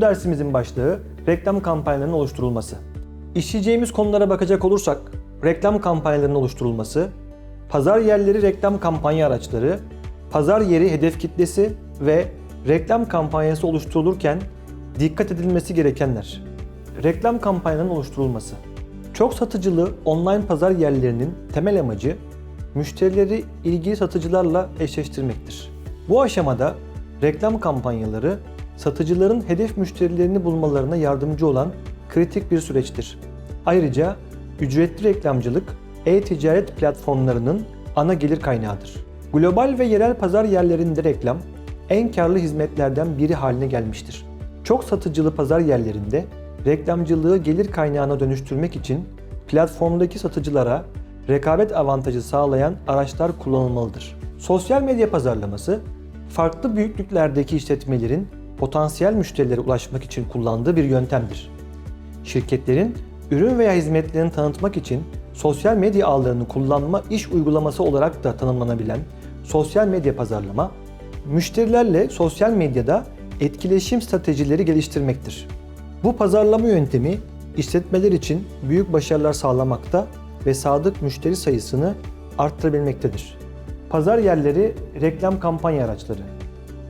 Dersimizin başlığı reklam kampanyalarının oluşturulması. İşleyeceğimiz konulara bakacak olursak reklam kampanyalarının oluşturulması, pazar yerleri reklam kampanya araçları, pazar yeri hedef kitlesi ve reklam kampanyası oluşturulurken dikkat edilmesi gerekenler. Reklam kampanyalarının oluşturulması. Çok satıcılı online pazar yerlerinin temel amacı müşterileri ilgili satıcılarla eşleştirmektir. Bu aşamada reklam kampanyaları satıcıların hedef müşterilerini bulmalarına yardımcı olan kritik bir süreçtir. Ayrıca ücretli reklamcılık e-ticaret platformlarının ana gelir kaynağıdır. Global ve yerel pazar yerlerinde reklam en karlı hizmetlerden biri haline gelmiştir. Çok satıcılı pazar yerlerinde reklamcılığı gelir kaynağına dönüştürmek için platformdaki satıcılara rekabet avantajı sağlayan araçlar kullanılmalıdır. Sosyal medya pazarlaması, farklı büyüklüklerdeki işletmelerin potansiyel müşterilere ulaşmak için kullandığı bir yöntemdir. Şirketlerin ürün veya hizmetlerini tanıtmak için sosyal medya ağlarını kullanma iş uygulaması olarak da tanımlanabilen sosyal medya pazarlama, müşterilerle sosyal medyada etkileşim stratejileri geliştirmektir. Bu pazarlama yöntemi işletmeler için büyük başarılar sağlamakta ve sadık müşteri sayısını arttırabilmektedir. Pazar yerleri reklam kampanya araçları.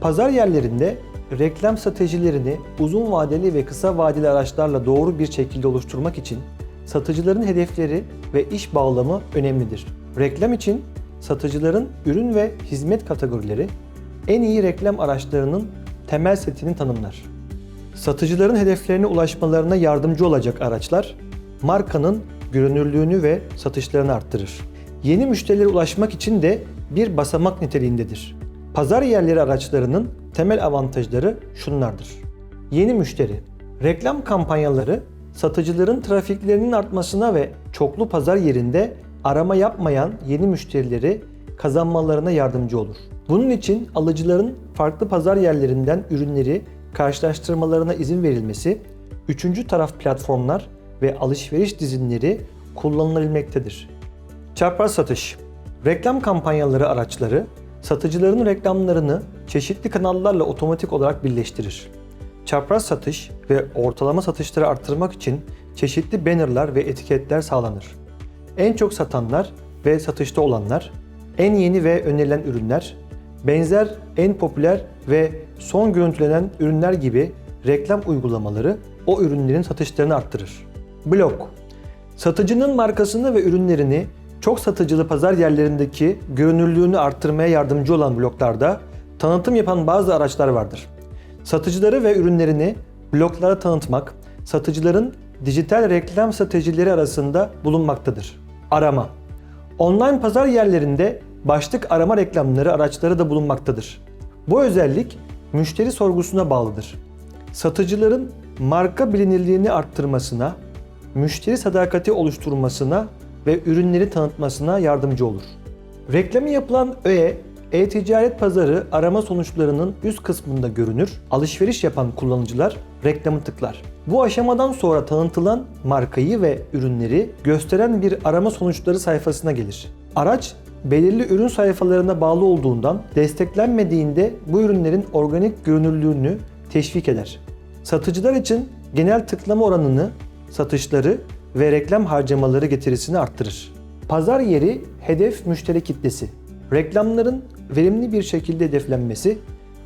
Pazar yerlerinde reklam stratejilerini uzun vadeli ve kısa vadeli araçlarla doğru bir şekilde oluşturmak için satıcıların hedefleri ve iş bağlamı önemlidir. Reklam için satıcıların ürün ve hizmet kategorileri en iyi reklam araçlarının temel setini tanımlar. Satıcıların hedeflerine ulaşmalarına yardımcı olacak araçlar, markanın görünürlüğünü ve satışlarını arttırır. Yeni müşterilere ulaşmak için de bir basamak niteliğindedir. Pazar yerleri araçlarının temel avantajları şunlardır. Yeni müşteri. Reklam kampanyaları satıcıların trafiklerinin artmasına ve çoklu pazar yerinde arama yapmayan yeni müşterileri kazanmalarına yardımcı olur. Bunun için alıcıların farklı pazar yerlerinden ürünleri karşılaştırmalarına izin verilmesi, üçüncü taraf platformlar ve alışveriş dizinleri kullanılabilmektedir. Çapraz satış. Reklam kampanyaları araçları satıcıların reklamlarını çeşitli kanallarla otomatik olarak birleştirir. Çapraz satış ve ortalama satışları arttırmak için çeşitli bannerlar ve etiketler sağlanır. En çok satanlar ve satışta olanlar, en yeni ve önerilen ürünler, benzer en popüler ve son görüntülenen ürünler gibi reklam uygulamaları o ürünlerin satışlarını arttırır. Blog Satıcının markasını ve ürünlerini çok satıcılı pazar yerlerindeki görünürlüğünü arttırmaya yardımcı olan bloklarda tanıtım yapan bazı araçlar vardır. Satıcıları ve ürünlerini bloklara tanıtmak, satıcıların dijital reklam stratejileri arasında bulunmaktadır. Arama Online pazar yerlerinde başlık arama reklamları araçları da bulunmaktadır. Bu özellik müşteri sorgusuna bağlıdır. Satıcıların marka bilinirliğini arttırmasına, müşteri sadakati oluşturmasına ve ürünleri tanıtmasına yardımcı olur. Reklamı yapılan öğe, e-ticaret pazarı arama sonuçlarının üst kısmında görünür, alışveriş yapan kullanıcılar reklamı tıklar. Bu aşamadan sonra tanıtılan markayı ve ürünleri gösteren bir arama sonuçları sayfasına gelir. Araç belirli ürün sayfalarına bağlı olduğundan desteklenmediğinde bu ürünlerin organik görünürlüğünü teşvik eder. Satıcılar için genel tıklama oranını, satışları ve reklam harcamaları getirisini arttırır. Pazar yeri hedef müşteri kitlesi. Reklamların verimli bir şekilde hedeflenmesi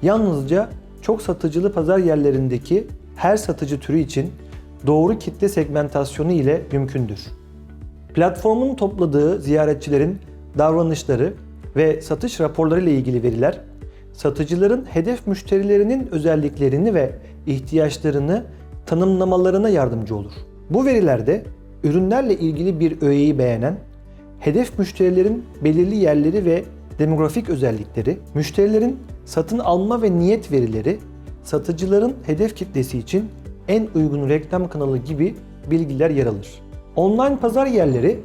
yalnızca çok satıcılı pazar yerlerindeki her satıcı türü için doğru kitle segmentasyonu ile mümkündür. Platformun topladığı ziyaretçilerin davranışları ve satış raporları ile ilgili veriler, satıcıların hedef müşterilerinin özelliklerini ve ihtiyaçlarını tanımlamalarına yardımcı olur. Bu verilerde ürünlerle ilgili bir öğeyi beğenen, hedef müşterilerin belirli yerleri ve demografik özellikleri, müşterilerin satın alma ve niyet verileri, satıcıların hedef kitlesi için en uygun reklam kanalı gibi bilgiler yer alır. Online pazar yerleri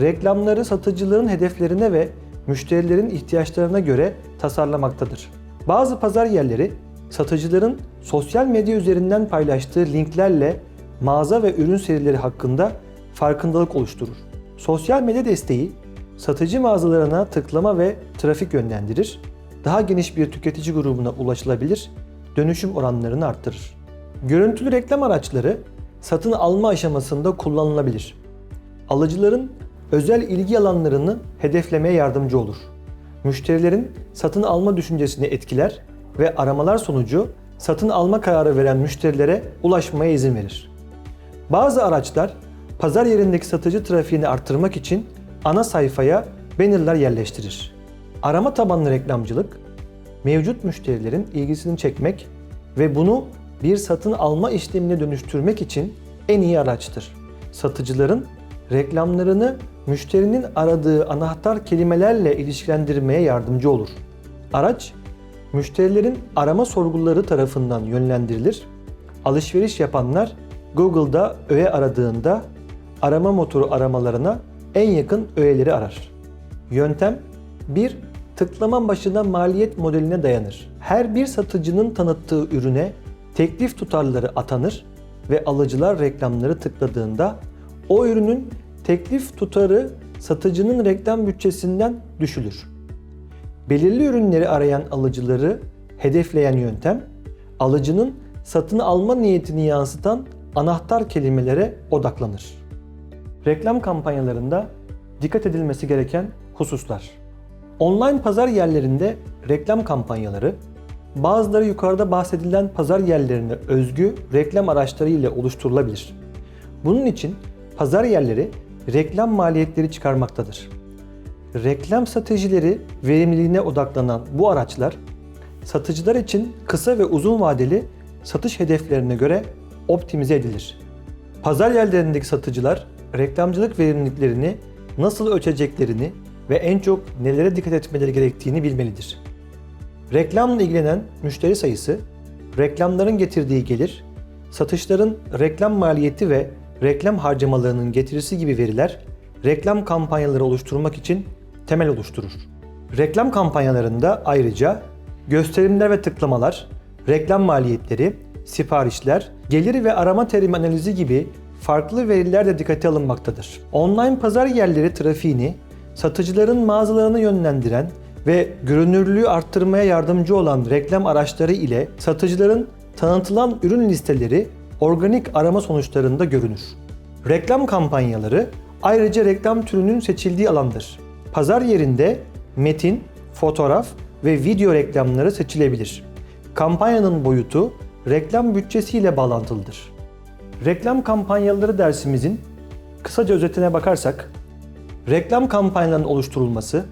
reklamları satıcıların hedeflerine ve müşterilerin ihtiyaçlarına göre tasarlamaktadır. Bazı pazar yerleri satıcıların sosyal medya üzerinden paylaştığı linklerle mağaza ve ürün serileri hakkında farkındalık oluşturur. Sosyal medya desteği satıcı mağazalarına tıklama ve trafik yönlendirir, daha geniş bir tüketici grubuna ulaşılabilir, dönüşüm oranlarını arttırır. Görüntülü reklam araçları satın alma aşamasında kullanılabilir. Alıcıların özel ilgi alanlarını hedeflemeye yardımcı olur. Müşterilerin satın alma düşüncesini etkiler ve aramalar sonucu satın alma kararı veren müşterilere ulaşmaya izin verir. Bazı araçlar pazar yerindeki satıcı trafiğini arttırmak için ana sayfaya bannerlar yerleştirir. Arama tabanlı reklamcılık, mevcut müşterilerin ilgisini çekmek ve bunu bir satın alma işlemine dönüştürmek için en iyi araçtır. Satıcıların reklamlarını müşterinin aradığı anahtar kelimelerle ilişkilendirmeye yardımcı olur. Araç, müşterilerin arama sorguları tarafından yönlendirilir. Alışveriş yapanlar Google'da öğe aradığında arama motoru aramalarına en yakın öğeleri arar. Yöntem bir tıklama başına maliyet modeline dayanır. Her bir satıcının tanıttığı ürüne teklif tutarları atanır ve alıcılar reklamları tıkladığında o ürünün teklif tutarı satıcının reklam bütçesinden düşülür. Belirli ürünleri arayan alıcıları hedefleyen yöntem, alıcının satın alma niyetini yansıtan anahtar kelimelere odaklanır. Reklam kampanyalarında dikkat edilmesi gereken hususlar. Online pazar yerlerinde reklam kampanyaları bazıları yukarıda bahsedilen pazar yerlerine özgü reklam araçları ile oluşturulabilir. Bunun için pazar yerleri reklam maliyetleri çıkarmaktadır. Reklam stratejileri verimliliğine odaklanan bu araçlar satıcılar için kısa ve uzun vadeli satış hedeflerine göre optimize edilir. Pazar yerlerindeki satıcılar reklamcılık verimliliklerini nasıl ölçeceklerini ve en çok nelere dikkat etmeleri gerektiğini bilmelidir. Reklamla ilgilenen müşteri sayısı, reklamların getirdiği gelir, satışların reklam maliyeti ve reklam harcamalarının getirisi gibi veriler reklam kampanyaları oluşturmak için temel oluşturur. Reklam kampanyalarında ayrıca gösterimler ve tıklamalar, reklam maliyetleri, siparişler, gelir ve arama terim analizi gibi farklı veriler de dikkate alınmaktadır. Online pazar yerleri trafiğini satıcıların mağazalarına yönlendiren ve görünürlüğü arttırmaya yardımcı olan reklam araçları ile satıcıların tanıtılan ürün listeleri organik arama sonuçlarında görünür. Reklam kampanyaları ayrıca reklam türünün seçildiği alandır. Pazar yerinde metin, fotoğraf ve video reklamları seçilebilir. Kampanyanın boyutu reklam bütçesiyle bağlantılıdır. Reklam kampanyaları dersimizin kısaca özetine bakarsak, reklam kampanyalarının oluşturulması,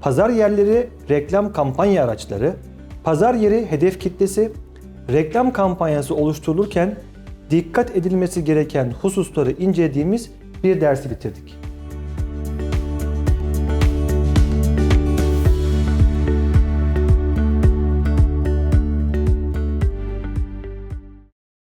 pazar yerleri reklam kampanya araçları, pazar yeri hedef kitlesi, reklam kampanyası oluşturulurken dikkat edilmesi gereken hususları incelediğimiz bir dersi bitirdik.